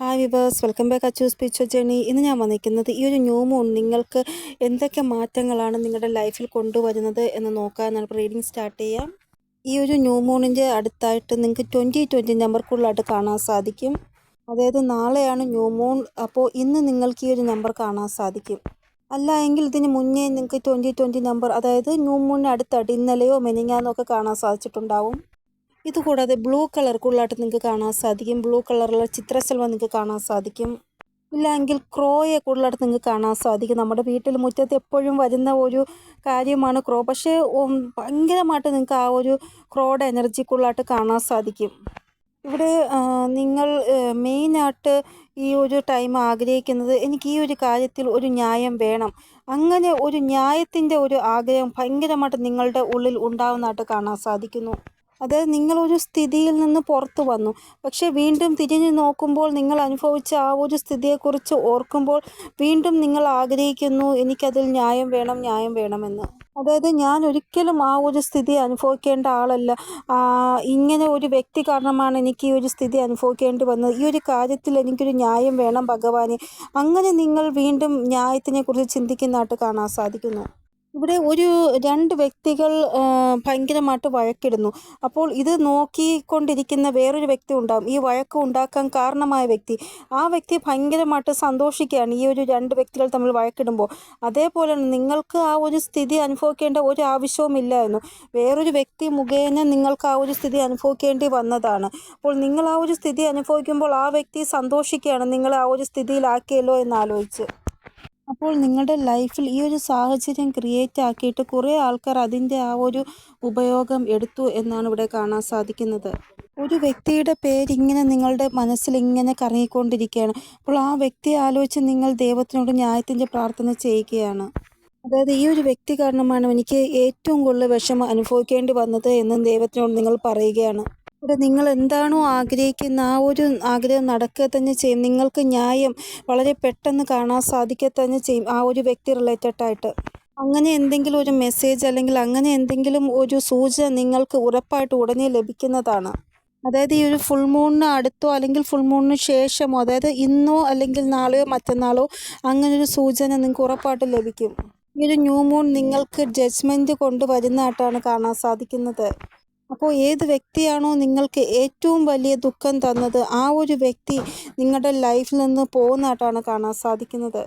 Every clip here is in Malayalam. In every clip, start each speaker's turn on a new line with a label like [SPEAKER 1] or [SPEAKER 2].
[SPEAKER 1] Hi viewers welcome back Achus picture journey ഇന്ന് ഞാൻ വന്നിരിക്കുന്നത് ഈ ഒരു ന്യൂ മൂൺ നിങ്ങൾക്ക് എന്തൊക്കെ മാറ്റങ്ങളാണ് നിങ്ങളുടെ ലൈഫിൽ കൊണ്ടുവരുന്നത് എന്ന് നോക്കാൻ നമുക്ക് റീഡിങ് സ്റ്റാർട്ട് ചെയ്യാം. ഈ ഒരു ന്യൂ മൂണിന്റെ അടുത്തായിട്ട് നിങ്ങൾക്ക് ട്വന്റി ട്വന്റി നമ്പർക്കുള്ളായിട്ട് കാണാൻ സാധിക്കും. അതായത് നാളെയാണ് ന്യൂ മൂൺ അപ്പോൾ ഇന്ന് നിങ്ങൾക്ക് ഈ ഒരു നമ്പർ കാണാൻ സാധിക്കും. അല്ല എങ്കിൽ ഇതിന് മുന്നേ നിങ്ങൾക്ക് ട്വന്റി ട്വന്റി നമ്പർ അതായത് ന്യൂ മൂണിന് അടുത്തായിട്ട് ഇന്നലെയോ മെനിങ്ങാന്നോ ഒക്കെ കാണാൻ സാധിച്ചിട്ടുണ്ടാവും. ഇതുകൂടാതെ ബ്ലൂ കളർ കൂടുതലായിട്ട് നിങ്ങൾക്ക് കാണാൻ സാധിക്കും. ബ്ലൂ കളറിലുള്ള ചിത്രശലഭം നിങ്ങൾക്ക് കാണാൻ സാധിക്കും. ഇല്ലെങ്കിൽ ക്രോയെ കൂടുതലായിട്ട് നിങ്ങൾക്ക് കാണാൻ സാധിക്കും. നമ്മുടെ വീട്ടിൽ മുറ്റത്ത് എപ്പോഴും വരുന്ന ഒരു കാര്യമാണ് ക്രോ. പക്ഷേ ഭയങ്കരമായിട്ട് നിങ്ങൾക്ക് ആ ഒരു ക്രോയുടെ എനർജി കൂടുതലായിട്ട് കാണാൻ സാധിക്കും. ഇവിടെ നിങ്ങൾ മെയിനായിട്ട് ഈ ഒരു ടൈം ആഗ്രഹിക്കുന്നത് എനിക്ക് ഈ ഒരു കാര്യത്തിൽ ഒരു ന്യായം വേണം. അങ്ങനെ ഒരു ന്യായത്തിന്റെ ഒരു ആഗ്രഹം ഭയങ്കരമായിട്ട് നിങ്ങളുടെ ഉള്ളിൽ ഉണ്ടാവുന്നതായിട്ട് കാണാൻ സാധിക്കുന്നു. അതായത് നിങ്ങളൊരു സ്ഥിതിയിൽ നിന്ന് പുറത്തു വന്നു. പക്ഷേ വീണ്ടും തിരിഞ്ഞു നോക്കുമ്പോൾ നിങ്ങൾ അനുഭവിച്ച ആ ഒരു സ്ഥിതിയെക്കുറിച്ച് ഓർക്കുമ്പോൾ വീണ്ടും നിങ്ങൾ ആഗ്രഹിക്കുന്നു എനിക്കതിൽ ന്യായം വേണം ന്യായം വേണമെന്ന്. അതായത് ഞാൻ ഒരിക്കലും ആ ഒരു സ്ഥിതി അനുഭവിക്കേണ്ട ആളല്ല. ഇങ്ങനെ ഒരു വ്യക്തി കാരണമാണ് എനിക്ക് ഈ ഒരു സ്ഥിതി അനുഭവിക്കേണ്ടി വന്നത്. ഈ ഒരു കാര്യത്തിൽ എനിക്കൊരു ന്യായം വേണം ഭഗവാനെ. അങ്ങനെ നിങ്ങൾ വീണ്ടും ന്യായത്തിനെക്കുറിച്ച് ചിന്തിക്കുന്നതായിട്ട് കാണാൻ സാധിക്കുന്നു. ഇവിടെ ഒരു രണ്ട് വ്യക്തികൾ ഭയങ്കരമായിട്ട് വഴക്കിടുന്നു. അപ്പോൾ ഇത് നോക്കിക്കൊണ്ടിരിക്കുന്ന വേറൊരു വ്യക്തി ഉണ്ടാകും ഈ വഴക്ക് ഉണ്ടാക്കാൻ കാരണമായ വ്യക്തി. ആ വ്യക്തി ഭയങ്കരമായിട്ട് സന്തോഷിക്കുകയാണ് ഈ ഒരു രണ്ട് വ്യക്തികൾ തമ്മിൽ വഴക്കിടുമ്പോൾ. അതേപോലെ നിങ്ങൾക്ക് ആ ഒരു സ്ഥിതി അനുഭവിക്കേണ്ട ഒരു ആവശ്യവും ഇല്ലായിരുന്നു വേറൊരു വ്യക്തി മുഖേന നിങ്ങൾക്ക് ആ ഒരു സ്ഥിതി അനുഭവിക്കേണ്ടി വന്നതാണ്. അപ്പോൾ നിങ്ങൾ ആ ഒരു സ്ഥിതി അനുഭവിക്കുമ്പോൾ ആ വ്യക്തി സന്തോഷിക്കുകയാണ്. നിങ്ങൾ ആ ഒരു സ്ഥിതിയിലാക്കിയല്ലോ എന്ന് ആലോചിച്ച് അപ്പോൾ നിങ്ങളുടെ ലൈഫിൽ ഈ ഒരു സാഹചര്യം ക്രിയേറ്റ് ആക്കിയിട്ട് കുറേ ആൾക്കാർ അതിന്റെ ആ ഒരു ഉപയോഗം എടുത്തു എന്നാണ് ഇവിടെ കാണാൻ സാധിക്കുന്നത്. ഒരു വ്യക്തിയുടെ പേരിങ്ങനെ നിങ്ങളുടെ മനസ്സിൽ ഇങ്ങനെ കറങ്ങിക്കൊണ്ടിരിക്കുകയാണ്. അപ്പോൾ ആ വ്യക്തിയെ ആലോചിച്ച് നിങ്ങൾ ദൈവത്തിനോട് ന്യായത്തിന്റെ പ്രാർത്ഥന ചെയ്യുകയാണ്. അതായത് ഈ ഒരു വ്യക്തി കാരണമാണ് എനിക്ക് ഏറ്റവും കൂടുതൽ വിഷമം അനുഭവിക്കേണ്ടി വന്നത് എന്ന് ദൈവത്തിനോട് നിങ്ങൾ പറയുകയാണ്. ഇവിടെ നിങ്ങൾ എന്താണോ ആഗ്രഹിക്കുന്ന ആ ഒരു ആഗ്രഹം നടക്കുക തന്നെ ചെയ്യും. നിങ്ങൾക്ക് ന്യായം വളരെ പെട്ടെന്ന് കാണാൻ സാധിക്കുക തന്നെ ചെയ്യും ആ ഒരു വ്യക്തി റിലേറ്റഡ് ആയിട്ട്. അങ്ങനെ എന്തെങ്കിലും ഒരു മെസ്സേജ് അല്ലെങ്കിൽ അങ്ങനെ എന്തെങ്കിലും ഒരു സൂചന നിങ്ങൾക്ക് ഉറപ്പായിട്ട് ഉടനെ ലഭിക്കുന്നതാണ്. അതായത് ഈ ഒരു ഫുൾ മൂണിന് അടുത്തോ അല്ലെങ്കിൽ ഫുൾ മൂണിന് ശേഷമോ അതായത് ഇന്നോ അല്ലെങ്കിൽ നാളെയോ മറ്റന്നാളോ അങ്ങനൊരു സൂചന നിങ്ങൾക്ക് ഉറപ്പായിട്ട് ലഭിക്കും. ഈ ഒരു ന്യൂ മൂൺ നിങ്ങൾക്ക് ജഡ്ജ്മെന്റ് കൊണ്ടുവരുന്നതായിട്ടാണ് കാണാൻ സാധിക്കുന്നത്. അപ്പോൾ ഏത് വ്യക്തിയാണോ നിങ്ങൾക്ക് ഏറ്റവും വലിയ ദുഃഖം തന്നത് ആ ഒരു വ്യക്തി നിങ്ങളുടെ ലൈഫിൽ നിന്ന് പോകുന്നതായിട്ടാണ് കാണാൻ സാധിക്കുന്നത്.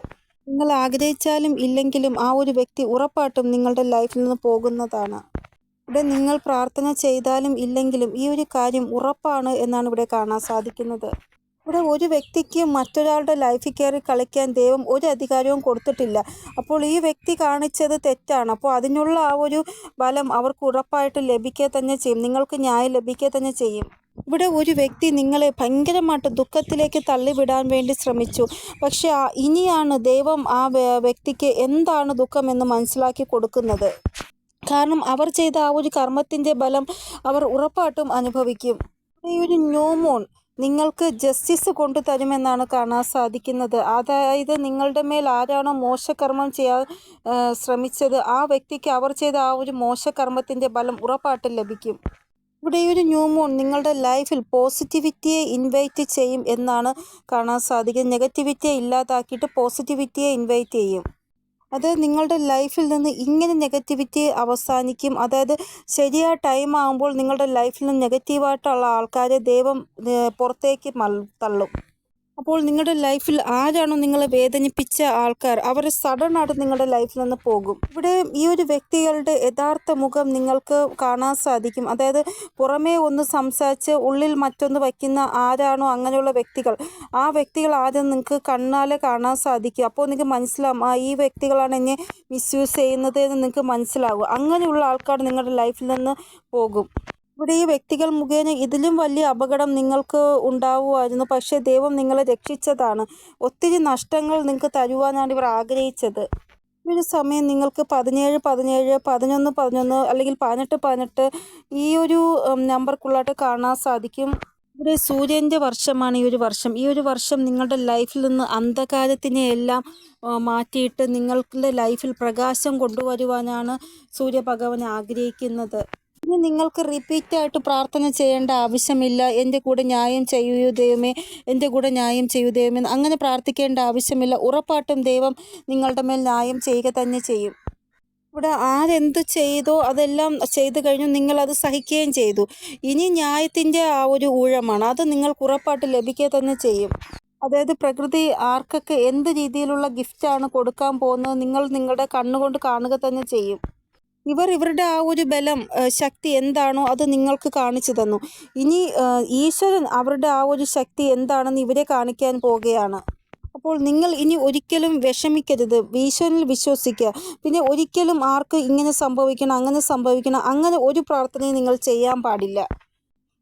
[SPEAKER 1] നിങ്ങൾ ആഗ്രഹിച്ചാലും ഇല്ലെങ്കിലും ആ ഒരു വ്യക്തി ഉറപ്പായിട്ടും നിങ്ങളുടെ ലൈഫിൽ നിന്ന് പോകുന്നതാണ്. ഇവിടെ നിങ്ങൾ പ്രാർത്ഥന ചെയ്താലും ഇല്ലെങ്കിലും ഈ ഒരു കാര്യം ഉറപ്പാണ് എന്നാണ് ഇവിടെ കാണാൻ സാധിക്കുന്നത്. ഇവിടെ ഒരു വ്യക്തിക്ക് മറ്റൊരാളുടെ ലൈഫിൽ കയറി കളിക്കാൻ ദൈവം ഒരു അധികാരവും കൊടുത്തിട്ടില്ല. അപ്പോൾ ഈ വ്യക്തി കാണിച്ചത് തെറ്റാണ്. അപ്പോൾ അതിനുള്ള ആ ഒരു ബലം അവർക്ക് ഉറപ്പായിട്ട് ലഭിക്കുക തന്നെ ചെയ്യും. നിങ്ങൾക്ക് ന്യായം ലഭിക്കുക തന്നെ ചെയ്യും. ഇവിടെ ഒരു വ്യക്തി നിങ്ങളെ ഭയങ്കരമായിട്ട് ദുഃഖത്തിലേക്ക് തള്ളിവിടാൻ വേണ്ടി ശ്രമിച്ചു. പക്ഷേ ഇനിയാണ് ദൈവം ആ വ്യക്തിക്ക് എന്താണ് ദുഃഖമെന്ന് മനസ്സിലാക്കി കൊടുക്കുന്നത്. കാരണം അവർ ചെയ്ത ആ ഒരു കർമ്മത്തിന്റെ ബലം അവർ ഉറപ്പായിട്ടും അനുഭവിക്കും. ഈ ഒരു ന്യൂമോൺ നിങ്ങൾക്ക് ജസ്റ്റിസ് കൊണ്ടു തരുമെന്നാണ് കാണാൻ സാധിക്കുന്നത്. അതായത് നിങ്ങളുടെ മേൽ ആരാണോ മോശകർമ്മം ചെയ്യാൻ ശ്രമിച്ചത് ആ വ്യക്തിക്ക് അവർ ചെയ്ത ആ ഒരു മോശകർമ്മത്തിന്റെ ഫലം ഉറപ്പായിട്ട് ലഭിക്കും. ഇവിടെ ഒരു ന്യൂ മൂൺ നിങ്ങളുടെ ലൈഫിൽ പോസിറ്റിവിറ്റിയെ ഇൻവൈറ്റ് ചെയ്യും എന്നാണ് കാണാൻ സാധിക്കുന്നത്. നെഗറ്റിവിറ്റിയെ ഇല്ലാതാക്കിയിട്ട് പോസിറ്റിവിറ്റിയെ ഇൻവൈറ്റ് ചെയ്യും. അത് നിങ്ങളുടെ ലൈഫിൽ നിന്ന് ഇങ്ങനെ നെഗറ്റിവിറ്റി അവസാനിക്കും. അതായത് ശരിയായ ടൈം ആകുമ്പോൾ നിങ്ങളുടെ ലൈഫിൽ നിന്ന് നെഗറ്റീവായിട്ടുള്ള ആൾക്കാരെ ദൈവം പുറത്തേക്ക് തള്ളും. അപ്പോൾ നിങ്ങളുടെ ലൈഫിൽ ആരാണോ നിങ്ങളെ വേദനിപ്പിച്ച ആൾക്കാർ അവർ സഡൻ ആയിട്ട് നിങ്ങളുടെ ലൈഫിൽ നിന്ന് പോകും. ഇവിടെ ഈ ഒരു വ്യക്തികളുടെ യഥാർത്ഥ മുഖം നിങ്ങൾക്ക് കാണാൻ സാധിക്കും. അതായത് പുറമേ ഒന്ന് സംസാരിച്ച് ഉള്ളിൽ മറ്റൊന്ന് വയ്ക്കുന്ന ആരാണോ അങ്ങനെയുള്ള വ്യക്തികൾ ആ വ്യക്തികൾ ആദ്യം നിങ്ങൾക്ക് കണ്ണാലെ കാണാൻ സാധിക്കും. അപ്പോൾ നിങ്ങൾക്ക് മനസ്സിലാവും ആ ഈ വ്യക്തികളാണ് എന്നെ മിസ്യൂസ് ചെയ്യുന്നത് എന്ന് നിങ്ങൾക്ക് മനസ്സിലാകും അങ്ങനെയുള്ള ആൾക്കാർ നിങ്ങളുടെ ലൈഫിൽ നിന്ന് പോകും. ഇവിടെ ഈ വ്യക്തികൾ മുഖേന ഇതിലും വലിയ അപകടം നിങ്ങൾക്ക് ഉണ്ടാവുമായിരുന്നു. പക്ഷേ ദൈവം നിങ്ങളെ രക്ഷിച്ചതാണ്. ഒത്തിരി നഷ്ടങ്ങൾ നിങ്ങൾക്ക് തരുവാനാണ് ഇവർ ആഗ്രഹിച്ചത്. ഒരു സമയം നിങ്ങൾക്ക് പതിനേഴ് പതിനേഴ് പതിനൊന്ന് പതിനൊന്ന് അല്ലെങ്കിൽ പതിനെട്ട് പതിനെട്ട് ഈ ഒരു നമ്പർക്കുള്ളതായിട്ട് കാണാൻ സാധിക്കും. ഇവിടെ സൂര്യന്റെ വർഷമാണ് ഈ ഒരു വർഷം. ഈ ഒരു വർഷം നിങ്ങളുടെ ലൈഫിൽ നിന്ന് അന്ധകാരത്തിനെ എല്ലാം മാറ്റിയിട്ട് നിങ്ങളുടെ ലൈഫിൽ പ്രകാശം കൊണ്ടുവരുവാനാണ് സൂര്യഭഗവാൻ ആഗ്രഹിക്കുന്നത്. ഇനി നിങ്ങൾക്ക് റിപ്പീറ്റായിട്ട് പ്രാർത്ഥന ചെയ്യേണ്ട ആവശ്യമില്ല. എന്റെ കൂടെ ന്യായം ചെയ്യൂ ദൈവമേ. എന്റെ കൂടെ ന്യായം ചെയ്യൂ ദൈവമേ. അങ്ങനെ പ്രാർത്ഥിക്കേണ്ട ആവശ്യമില്ല. ഉറപ്പായിട്ടും ദൈവം നിങ്ങളുടെ മേൽ ന്യായം ചെയ്യുക തന്നെ ചെയ്യും. ഇവിടെ ആരെന്ത് ചെയ്തോ അതെല്ലാം ചെയ്തു കഴിഞ്ഞു നിങ്ങളത് സഹിക്കുകയും ചെയ്തു. ഇനി ന്യായത്തിന്റെ ആ ഒരു ഊഴമാണ്. അത് നിങ്ങൾക്ക് ഉറപ്പായിട്ട് ലഭിക്കുക തന്നെ ചെയ്യും. അതായത് പ്രകൃതി ആർക്കൊക്കെ എന്ത് രീതിയിലുള്ള ഗിഫ്റ്റാണ് കൊടുക്കാൻ പോകുന്നത് നിങ്ങൾ നിങ്ങളുടെ കണ്ണുകൊണ്ട് കാണുക തന്നെ ചെയ്യും. ഇവർ ഇവരുടെ ആ ഒരു ബലം ശക്തി എന്താണോ അത് നിങ്ങൾക്ക് കാണിച്ചു തന്നു. ഇനി ഈശ്വരൻ അവരുടെ ആ ഒരു ശക്തി എന്താണെന്ന് ഇവരെ കാണിക്കാൻ പോകുകയാണ് അപ്പോൾ നിങ്ങൾ ഇനി ഒരിക്കലും വിഷമിക്കരുത്. ഈശ്വരനിൽ വിശ്വസിക്കുക പിന്നെ ഒരിക്കലും ആർക്ക് ഇങ്ങനെ സംഭവിക്കണം അങ്ങനെ സംഭവിക്കണം അങ്ങനെ ഒരു പ്രാർത്ഥനയും നിങ്ങൾ ചെയ്യാൻ പാടില്ല.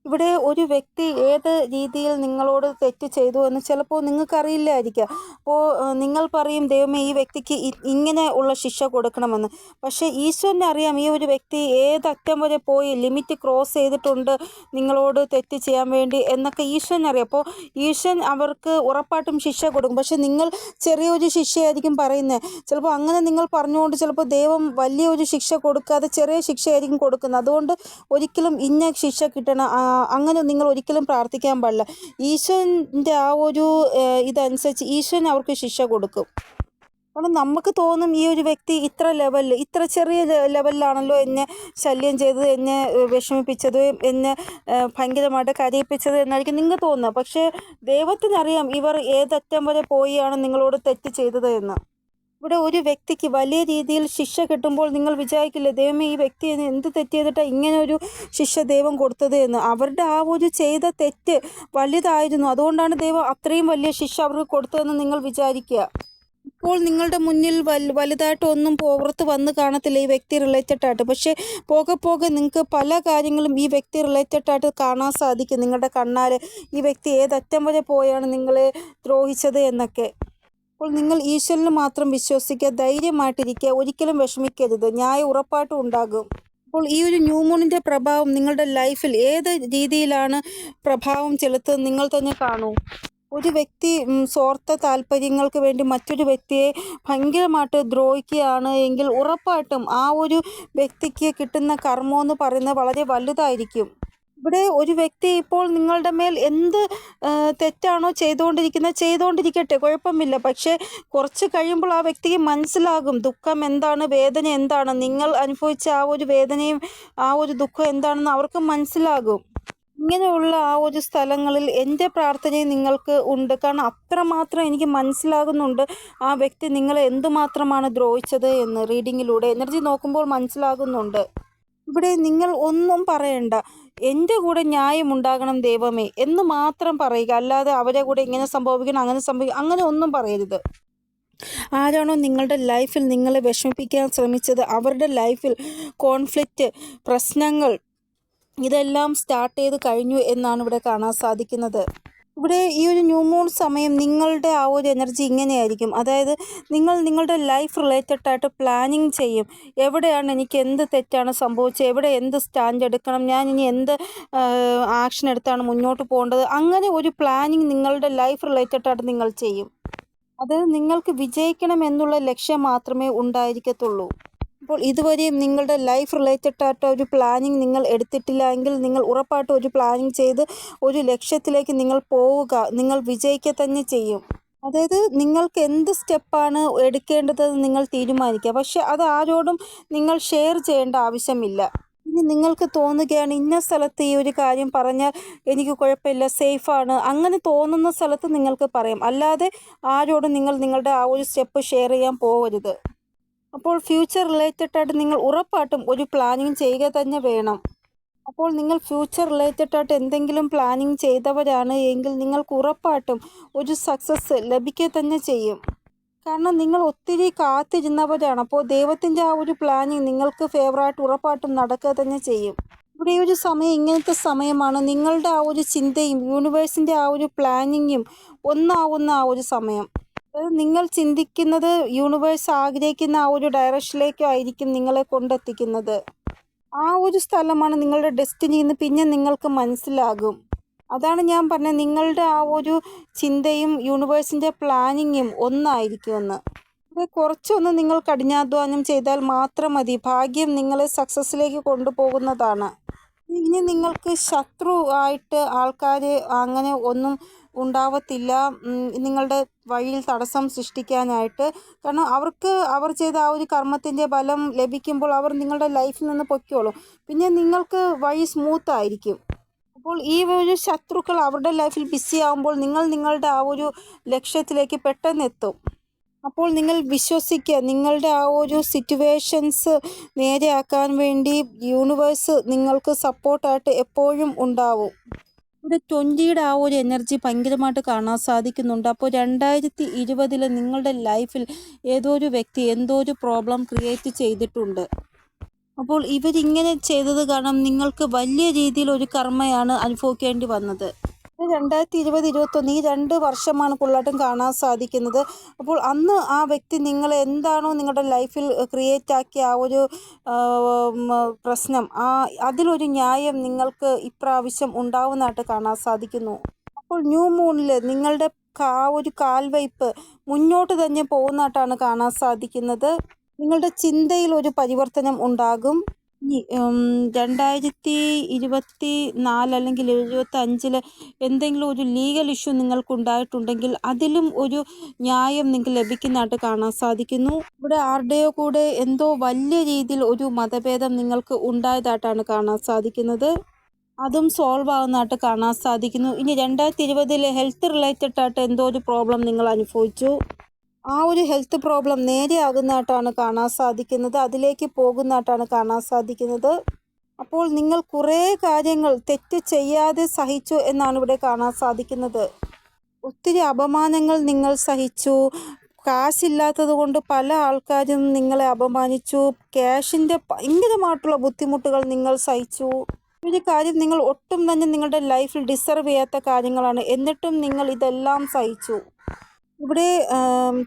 [SPEAKER 1] ഇവിടെ ഒരു വ്യക്തി ഏത് രീതിയിൽ നിങ്ങളോട് തെറ്റ് ചെയ്തു എന്ന് ചിലപ്പോൾ നിങ്ങൾക്കറിയില്ലായിരിക്കാം. അപ്പോൾ നിങ്ങൾ പറയും ദൈവമേ ഈ വ്യക്തിക്ക് ഇങ്ങനെ ഉള്ള ശിക്ഷ കൊടുക്കണമെന്ന്. പക്ഷേ ഈശ്വരനെ അറിയാം ഈ ഒരു വ്യക്തി ഏതറ്റം വരെ പോയി ലിമിറ്റ് ക്രോസ് ചെയ്തിട്ടുണ്ട് നിങ്ങളോട് തെറ്റ് ചെയ്യാൻ വേണ്ടി എന്നൊക്കെ ഈശ്വരനെ അറിയാം. അപ്പോൾ ഈശ്വരൻ അവർക്ക് ഉറപ്പായിട്ടും ശിക്ഷ കൊടുക്കും. പക്ഷേ നിങ്ങൾ ചെറിയൊരു ശിക്ഷയായിരിക്കും പറയുന്നത് ചിലപ്പോൾ അങ്ങനെ നിങ്ങൾ പറഞ്ഞുകൊണ്ട് ചിലപ്പോൾ ദൈവം വലിയൊരു ശിക്ഷ കൊടുക്കാതെ ചെറിയ ശിക്ഷയായിരിക്കും കൊടുക്കുന്നത്. അതുകൊണ്ട് ഒരിക്കലും ഇന്ന ശിക്ഷ കിട്ടണം അങ്ങനെ നിങ്ങൾ ഒരിക്കലും പ്രാർത്ഥിക്കാൻ പാടില്ല. ഈശ്വരന്റെ ആ ഒരു ഇതനുസരിച്ച് ഈശ്വരൻ അവർക്ക് ശിക്ഷ കൊടുക്കും. കാരണം നമുക്ക് തോന്നും ഈ ഒരു വ്യക്തി ഇത്ര ലെവലിൽ ഇത്ര ചെറിയ ലെവലിലാണല്ലോ എന്നെ ശല്യം ചെയ്തത് എന്നെ വിഷമിപ്പിച്ചത് എന്നെ ഭയങ്കരമായിട്ട് കരയിപ്പിച്ചത് എന്നായിരിക്കും നിങ്ങൾക്ക് തോന്നുക പക്ഷേ ദൈവത്തിനറിയാം ഇവർ ഏതറ്റം വരെ പോയിയാണ് നിങ്ങളോട് തെറ്റ് ചെയ്തത് എന്ന്. ഇവിടെ ഒരു വ്യക്തിക്ക് വലിയ രീതിയിൽ ശിക്ഷ കിട്ടുമ്പോൾ നിങ്ങൾ വിചാരിക്കില്ല ദൈവമേ ഈ വ്യക്തി എന്ത് തെറ്റ് ചെയ്തിട്ടാണ് ഇങ്ങനെ ഒരു ശിക്ഷ ദൈവം കൊടുത്തത് എന്ന്. അവരുടെ ആ ഒരു ചെയ്ത തെറ്റ് വലുതായിരുന്നു. അതുകൊണ്ടാണ് ദൈവം അത്രയും വലിയ ശിക്ഷ അവർക്ക് കൊടുത്തതെന്ന് നിങ്ങൾ വിചാരിക്കുക. ഇപ്പോൾ നിങ്ങളുടെ മുന്നിൽ വൽ വലുതായിട്ട് ഒന്നും പുറത്ത് വന്ന് കാണത്തില്ല ഈ വ്യക്തി റിലേറ്റഡ് ആയിട്ട്. പക്ഷേ പോകെ പോകെ നിങ്ങൾക്ക് പല കാര്യങ്ങളും ഈ വ്യക്തി റിലേറ്റഡ് ആയിട്ട് കാണാൻ സാധിക്കും. നിങ്ങളുടെ കണ്ണാൽ ഈ വ്യക്തി ഏതറ്റം വരെ പോയാണ് നിങ്ങളെ ദ്രോഹിച്ചത് എന്നൊക്കെ. അപ്പോൾ നിങ്ങൾ ഈശ്വരന് മാത്രം വിശ്വസിക്കുക ധൈര്യമായിട്ടിരിക്കുക ഒരിക്കലും വിഷമിക്കരുത്. ന്യായം ഉറപ്പായിട്ടും ഉണ്ടാകും. അപ്പോൾ ഈ ഒരു ന്യൂ മൂണിന്റെ പ്രഭാവം നിങ്ങളുടെ ലൈഫിൽ ഏത് രീതിയിലാണ് പ്രഭാവം ചെലുത്തുന്നത് നിങ്ങൾ തന്നെ കാണൂ. ഒരു വ്യക്തി സ്വാർത്ഥ താല്പര്യങ്ങൾക്ക് വേണ്ടി മറ്റൊരു വ്യക്തിയെ ഭയങ്കരമായിട്ട് ദ്രോഹിക്കുകയാണ് എങ്കിൽ ഉറപ്പായിട്ടും ആ ഒരു വ്യക്തിക്ക് കിട്ടുന്ന കർമ്മം എന്ന് പറയുന്നത് വളരെ വലുതായിരിക്കും. ഇവിടെ ഒരു വ്യക്തി ഇപ്പോൾ നിങ്ങളുടെ മേൽ എന്ത് തെറ്റാണോ ചെയ്തുകൊണ്ടിരിക്കുന്നത് ചെയ്തുകൊണ്ടിരിക്കട്ടെ കുഴപ്പമില്ല. പക്ഷേ കുറച്ച് കഴിയുമ്പോൾ ആ വ്യക്തിക്ക് മനസ്സിലാകും ദുഃഖം എന്താണ് വേദന എന്താണ്. നിങ്ങൾ അനുഭവിച്ച ആ ഒരു വേദനയും ആ ഒരു ദുഃഖം എന്താണെന്ന് അവർക്ക് മനസ്സിലാകും. ഇങ്ങനെയുള്ള ആ ഒരു സ്ഥലങ്ങളിൽ എന്റെ പ്രാർത്ഥനയും നിങ്ങൾക്ക് ഉണ്ട്. കാരണം അത്രമാത്രം എനിക്ക് മനസ്സിലാകുന്നുണ്ട് ആ വ്യക്തി നിങ്ങളെ എന്തുമാത്രമാണ് ദ്രോഹിച്ചത് എന്ന് റീഡിങ്ങിലൂടെ. എനർജി നോക്കുമ്പോൾ മനസ്സിലാകുന്നുണ്ട്. ഇവിടെ നിങ്ങൾ ഒന്നും പറയണ്ട. എന്റെ കൂടെ ന്യായം ഉണ്ടാകണം ദൈവമേ എന്ന് മാത്രം പറയുക. അല്ലാതെ അവരെ കൂടെ ഇങ്ങനെ സംഭവിക്കണം അങ്ങനെ സംഭവിക്കണം അങ്ങനെ ഒന്നും പറയരുത്. ആരാണോ നിങ്ങളുടെ ലൈഫിൽ നിങ്ങളെ വിഷമിപ്പിക്കാൻ ശ്രമിച്ചത് അവരുടെ ലൈഫിൽ കോൺഫ്ലിക്റ്റ് പ്രശ്നങ്ങൾ ഇതെല്ലാം സ്റ്റാർട്ട് ചെയ്ത് കഴിഞ്ഞു എന്നാണ് ഇവിടെ കാണാൻ സാധിക്കുന്നത്. ഇവിടെ ഈ ഒരു ന്യൂ മൂൺ സമയം നിങ്ങളുടെ ആ ഒരു എനർജി ഇങ്ങനെയായിരിക്കും. അതായത് നിങ്ങൾ നിങ്ങളുടെ ലൈഫ് റിലേറ്റഡ് ആയിട്ട് പ്ലാനിങ് ചെയ്യും. എവിടെയാണ് എനിക്ക് എന്ത് തെറ്റാണ് സംഭവിച്ചത്? എവിടെ എന്ത് സ്റ്റാൻഡ് എടുക്കണം? ഞാൻ ഇനി എന്ത് ആക്ഷൻ എടുത്താണ് മുന്നോട്ട് പോകേണ്ടത്? അങ്ങനെ ഒരു പ്ലാനിങ് നിങ്ങളുടെ ലൈഫ് റിലേറ്റഡ് ആയിട്ട് നിങ്ങൾ ചെയ്യും. അത് നിങ്ങൾക്ക് വിജയിക്കണം എന്നുള്ള ലക്ഷ്യം മാത്രമേ ഉണ്ടായിരിക്കത്തുള്ളൂ. അപ്പോൾ ഇതുവരെയും നിങ്ങളുടെ ലൈഫ് റിലേറ്റഡ് ആയിട്ട് ഒരു പ്ലാനിങ് നിങ്ങൾ എടുത്തിട്ടില്ല എങ്കിൽ നിങ്ങൾ ഉറപ്പായിട്ടും ഒരു പ്ലാനിങ് ചെയ്ത് ഒരു ലക്ഷ്യത്തിലേക്ക് നിങ്ങൾ പോവുക നിങ്ങൾ വിജയിക്കുക തന്നെ ചെയ്യും. അതായത് നിങ്ങൾക്ക് എന്ത് സ്റ്റെപ്പാണ് എടുക്കേണ്ടതെന്ന് നിങ്ങൾ തീരുമാനിക്കുക. പക്ഷെ അത് ആരോടും നിങ്ങൾ ഷെയർ ചെയ്യേണ്ട ആവശ്യമില്ല. ഇനി നിങ്ങൾക്ക് തോന്നുകയാണ് ഇന്ന സ്ഥലത്ത് ഈ ഒരു കാര്യം പറഞ്ഞാൽ എനിക്ക് കുഴപ്പമില്ല സേഫാണ് അങ്ങനെ തോന്നുന്ന സ്ഥലത്ത് നിങ്ങൾക്ക് പറയാം. അല്ലാതെ ആരോടും നിങ്ങൾ നിങ്ങളുടെ ആ ഒരു സ്റ്റെപ്പ് ഷെയർ ചെയ്യാൻ പോകരുത് അപ്പോൾ ഫ്യൂച്ചർ റിലേറ്റഡ് ആയിട്ട് നിങ്ങൾ ഉറപ്പായിട്ടും ഒരു പ്ലാനിങ് ചെയ്യുക തന്നെ വേണം. അപ്പോൾ നിങ്ങൾ ഫ്യൂച്ചർ റിലേറ്റഡ് ആയിട്ട് എന്തെങ്കിലും പ്ലാനിങ് ചെയ്തവരാണ് എങ്കിൽ നിങ്ങൾക്ക് ഉറപ്പായിട്ടും ഒരു സക്സസ് ലഭിക്കുക തന്നെ ചെയ്യും. കാരണം നിങ്ങൾ ഒത്തിരി കാത്തിരുന്നവരാണ്. അപ്പോൾ ദൈവത്തിന്റെ ആ ഒരു പ്ലാനിങ് നിങ്ങൾക്ക് ഫേവറായിട്ട് ഉറപ്പായിട്ടും നടക്കുക തന്നെ ചെയ്യും. ഇവിടെ ഒരു സമയം ഇങ്ങനത്തെ സമയമാണ്. നിങ്ങളുടെ ആ ഒരു ചിന്തയും യൂണിവേഴ്സിന്റെ ആ ഒരു പ്ലാനിങ്ങും ഒന്നാവുന്ന ആ ഒരു സമയം. നിങ്ങൾ ചിന്തിക്കുന്നത് യൂണിവേഴ്സ് ആഗ്രഹിക്കുന്ന ആ ഒരു ഡയറക്ഷനിലേക്കോ ആയിരിക്കും നിങ്ങളെ കൊണ്ടെത്തിക്കുന്നത്. ആ ഒരു സ്ഥലമാണ് നിങ്ങളുടെ ഡെസ്റ്റിനി എന്ന് പിന്നെ നിങ്ങൾക്ക് മനസ്സിലാകും. അതാണ് ഞാൻ പറഞ്ഞത്. നിങ്ങളുടെ ആ ഒരു ചിന്തയും യൂണിവേഴ്സിന്റെ പ്ലാനിങ്ങും ഒന്നായിരിക്കുമെന്ന്. കുറച്ചൊന്ന് നിങ്ങൾ കഠിനാധ്വാനം ചെയ്താൽ മാത്രം മതി. ഭാഗ്യം നിങ്ങളെ സക്സസ്സിലേക്ക് കൊണ്ടുപോകുന്നതാണ്. ഇനി നിങ്ങൾക്ക് ശത്രു ആയിട്ട് ആൾക്കാർ അങ്ങനെ ഒന്നും ഉണ്ടാവത്തില്ല. നിങ്ങളുടെ വഴിയിൽ തടസ്സം സൃഷ്ടിക്കാനായിട്ട്. കാരണം അവർക്ക് അവർ ചെയ്ത ആ ഒരു കർമ്മത്തിന്റെ ഫലം ലഭിക്കുമ്പോൾ അവർ നിങ്ങളുടെ ലൈഫിൽ നിന്ന് പൊയ്ക്കോളും. പിന്നെ നിങ്ങൾക്ക് വഴി സ്മൂത്ത് ആയിരിക്കും. അപ്പോൾ ഈ ഒരു ശത്രുക്കൾ അവരുടെ ലൈഫിൽ ബിസി ആകുമ്പോൾ നിങ്ങൾ നിങ്ങളുടെ ആ ഒരു ലക്ഷ്യത്തിലേക്ക് പെട്ടെന്ന് എത്തും. അപ്പോൾ നിങ്ങൾ വിശ്വസിക്കുക നിങ്ങളുടെ ആ ഒരു സിറ്റുവേഷൻസ് നേരെയാക്കാൻ വേണ്ടി യൂണിവേഴ്സ് നിങ്ങൾക്ക് സപ്പോർട്ടായിട്ട് എപ്പോഴും ഉണ്ടാവും. ഇവിടെ ട്വന്റിയുടെ ആ ഒരു എനർജി ഭയങ്കരമായിട്ട് കാണാൻ സാധിക്കുന്നുണ്ട്. അപ്പോൾ രണ്ടായിരത്തി ഇരുപതിൽ നിങ്ങളുടെ ലൈഫിൽ ഏതോ ഒരു വ്യക്തി എന്തോ ഒരു പ്രോബ്ലം ക്രിയേറ്റ് ചെയ്തിട്ടുണ്ട്? അപ്പോൾ ഇവരിങ്ങനെ ചെയ്തത് കാരണം നിങ്ങൾക്ക് വലിയ രീതിയിൽ ഒരു കർമ്മയാണ് അനുഭവിക്കേണ്ടി വന്നത്. രണ്ടായിരത്തി ഇരുപത് ഇരുപത്തൊന്ന് ഈ രണ്ട് വർഷമാണ് കൂടുതലായിട്ടും കാണാൻ സാധിക്കുന്നത്. അപ്പോൾ അന്ന് ആ വ്യക്തി നിങ്ങൾ എന്താണോ നിങ്ങളുടെ ലൈഫിൽ ക്രിയേറ്റ് ആക്കിയ ആ ഒരു പ്രശ്നം ആ അതിലൊരു ന്യായം നിങ്ങൾക്ക് ഇപ്രാവശ്യം ഉണ്ടാവുന്നതായിട്ട് കാണാൻ സാധിക്കുന്നു. അപ്പോൾ ന്യൂ മൂണിൽ നിങ്ങളുടെ ആ ഒരു കാൽവയ്പ് മുന്നോട്ട് തന്നെ പോകുന്നതായിട്ടാണ് കാണാൻ സാധിക്കുന്നത്. നിങ്ങളുടെ ചിന്തയിൽ ഒരു പരിവർത്തനം ഉണ്ടാകും. രണ്ടായിരത്തി ഇരുപത്തി നാല് അല്ലെങ്കിൽ ഇരുപത്തി അഞ്ചിൽ എന്തെങ്കിലും ഒരു ലീഗൽ ഇഷ്യൂ നിങ്ങൾക്ക് ഉണ്ടായിട്ടുണ്ടെങ്കിൽ അതിലും ഒരു ന്യായം നിങ്ങൾക്ക് ലഭിക്കുന്നതായിട്ട് കാണാൻ സാധിക്കുന്നു. ഇവിടെ ആരുടെയോ കൂടെ എന്തോ വലിയ രീതിയിൽ ഒരു മതഭേദം നിങ്ങൾക്ക് ഉണ്ടായതായിട്ടാണ് കാണാൻ സാധിക്കുന്നത്. അതും സോൾവ് ആവുന്നതായിട്ട് കാണാൻ സാധിക്കുന്നു. ഇനി രണ്ടായിരത്തി ഇരുപതിൽ ഹെൽത്ത് റിലേറ്റഡ് ആയിട്ട് എന്തോ ഒരു പ്രോബ്ലം നിങ്ങൾ അനുഭവിച്ചു. ആ ഒരു ഹെൽത്ത് പ്രോബ്ലം നേരെയാകുന്നതായിട്ടാണ് കാണാൻ സാധിക്കുന്നത്. അതിലേക്ക് പോകുന്നതായിട്ടാണ് കാണാൻ സാധിക്കുന്നത്. അപ്പോൾ നിങ്ങൾ കുറേ കാര്യങ്ങൾ തെറ്റ് ചെയ്യാതെ സഹിച്ചു എന്നാണ് ഇവിടെ കാണാൻ സാധിക്കുന്നത്. ഒത്തിരി അപമാനങ്ങൾ നിങ്ങൾ സഹിച്ചു. കാശില്ലാത്തത് കൊണ്ട് പല ആൾക്കാരും നിങ്ങളെ അപമാനിച്ചു. ക്യാഷിന്റെ ഭയങ്കരമായിട്ടുള്ള ബുദ്ധിമുട്ടുകൾ നിങ്ങൾ സഹിച്ചു. ഒരു കാര്യം നിങ്ങൾ ഒട്ടും തന്നെ നിങ്ങളുടെ ലൈഫിൽ ഡിസർവ് ചെയ്യാത്ത കാര്യങ്ങളാണ്. എന്നിട്ടും നിങ്ങൾ ഇതെല്ലാം സഹിച്ചു. ഇവിടെ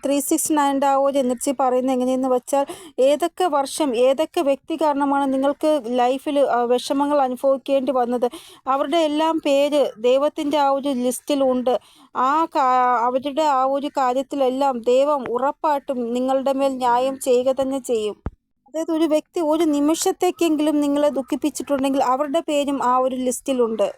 [SPEAKER 1] ത്രീ സിക്സ് നയൻ ഡാവോ ഒരു എനർജി പറയുന്നത് എങ്ങനെയെന്ന് വെച്ചാൽ ഏതൊക്കെ വർഷം ഏതൊക്കെ വ്യക്തി കാരണമാണ് നിങ്ങൾക്ക് ലൈഫിൽ വിഷമങ്ങൾ അനുഭവിക്കേണ്ടി വന്നത്? അവരുടെ എല്ലാം പേര് ദൈവത്തിന്റെ ആ ഒരു ലിസ്റ്റിലുണ്ട് ആ അവരുടെ ആ ഒരു കാര്യത്തിലെല്ലാം ദൈവം ഉറപ്പായിട്ടും നിങ്ങളുടെ മേൽ ന്യായം ചെയ്യുക തന്നെ ചെയ്യും. അതായത് ഒരു വ്യക്തി ഒരു നിമിഷത്തേക്കെങ്കിലും നിങ്ങളെ ദുഃഖിപ്പിച്ചിട്ടുണ്ടെങ്കിൽ അവരുടെ പേരും ആ ഒരു ലിസ്റ്റിലുണ്ട്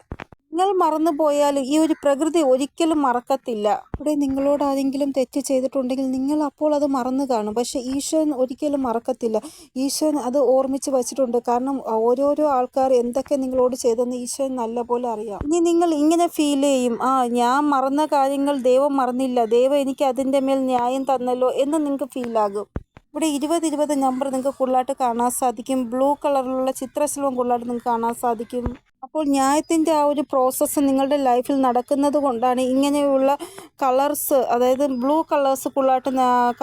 [SPEAKER 1] നിങ്ങൾ മറന്നു പോയാലും ഈ ഒരു പ്രകൃതി ഒരിക്കലും മറക്കത്തില്ല. ഇവിടെ നിങ്ങളോട് ആരെങ്കിലും തെറ്റ് ചെയ്തിട്ടുണ്ടെങ്കിൽ നിങ്ങൾ അപ്പോൾ അത് മറന്നു കാണും. പക്ഷെ ഈശ്വരൻ ഒരിക്കലും മറക്കത്തില്ല. ഈശ്വരൻ അത് ഓർമ്മിച്ച് വച്ചിട്ടുണ്ട്. കാരണം ഓരോരോ ആൾക്കാർ എന്തൊക്കെ നിങ്ങളോട് ചെയ്തെന്ന് ഈശ്വരൻ നല്ലപോലെ അറിയാം. ഇനി നിങ്ങൾ ഇങ്ങനെ ഫീൽ ചെയ്യും ആ ഞാൻ മറന്ന കാര്യങ്ങൾ ദൈവം മറന്നില്ല. ദൈവം എനിക്ക് അതിന്റെ മേൽ ന്യായം തന്നല്ലോ എന്ന് നിങ്ങൾക്ക് ഫീലാകും ഇവിടെ ഇരുപത് ഇരുപത് നമ്പർ നിങ്ങൾക്ക് കൂടുതലായിട്ട് കാണാൻ സാധിക്കും. ബ്ലൂ കളറിലുള്ള ചിത്രശലവും കൂടുതലായിട്ട് നിങ്ങൾക്ക് കാണാൻ സാധിക്കും. അപ്പോൾ ന്യായത്തിന്റെ ആ ഒരു പ്രോസസ്സ് നിങ്ങളുടെ ലൈഫിൽ നടക്കുന്നത് കൊണ്ടാണ് ഇങ്ങനെയുള്ള കളേഴ്സ് അതായത് ബ്ലൂ കളേഴ്സ് കൂടുതലായിട്ട്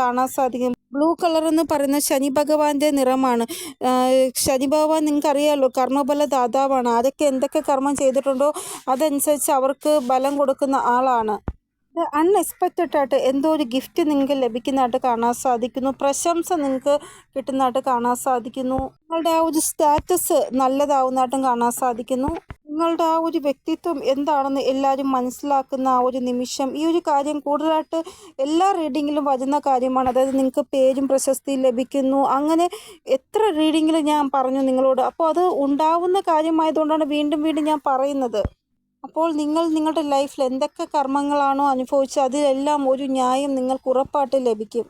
[SPEAKER 1] കാണാൻ സാധിക്കും. ബ്ലൂ കളർ എന്ന് പറയുന്ന ശനി ഭഗവാന്റെ നിറമാണ്. ശനി ഭഗവാൻ നിങ്ങൾക്കറിയാമല്ലോ കർമ്മബല ദാതാവാണ്. ആരൊക്കെ എന്തൊക്കെ കർമ്മം ചെയ്തിട്ടുണ്ടോ അതനുസരിച്ച് അവർക്ക് ബലം കൊടുക്കുന്ന ആളാണ്. അൺഎക്സ്പെക്റ്റഡ് ആയിട്ട് എന്തോ ഒരു ഗിഫ്റ്റ് നിങ്ങൾക്ക് ലഭിക്കുന്നതായിട്ട് കാണാൻ സാധിക്കുന്നു. പ്രശംസ നിങ്ങൾക്ക് കിട്ടുന്നതായിട്ട് കാണാൻ സാധിക്കുന്നു. നിങ്ങളുടെ ആ ഒരു സ്റ്റാറ്റസ് നല്ലതാവുന്നതായിട്ടും കാണാൻ സാധിക്കുന്നു. നിങ്ങളുടെ ആ ഒരു വ്യക്തിത്വം എന്താണെന്ന് എല്ലാവരും മനസ്സിലാക്കുന്ന ആ ഒരു നിമിഷം. ഈ ഒരു കാര്യം കൂടുതലായിട്ട് എല്ലാ റീഡിങ്ങിലും വരുന്ന കാര്യമാണ്. അതായത് നിങ്ങൾക്ക് പേരും പ്രശസ്തിയും ലഭിക്കുന്നു. അങ്ങനെ എത്ര റീഡിങ്ങിൽ ഞാൻ പറഞ്ഞു നിങ്ങളോട്. അപ്പോൾ അത് ഉണ്ടാവുന്ന കാര്യമായതുകൊണ്ടാണ് വീണ്ടും വീണ്ടും ഞാൻ പറയുന്നത്. അപ്പോൾ നിങ്ങൾ നിങ്ങളുടെ ലൈഫിൽ എന്തൊക്കെ കർമ്മങ്ങളാണോ അനുഭവിച്ചത് അതിലെല്ലാം ഒരു ന്യായം നിങ്ങൾക്ക് ഉറപ്പായിട്ട് ലഭിക്കും.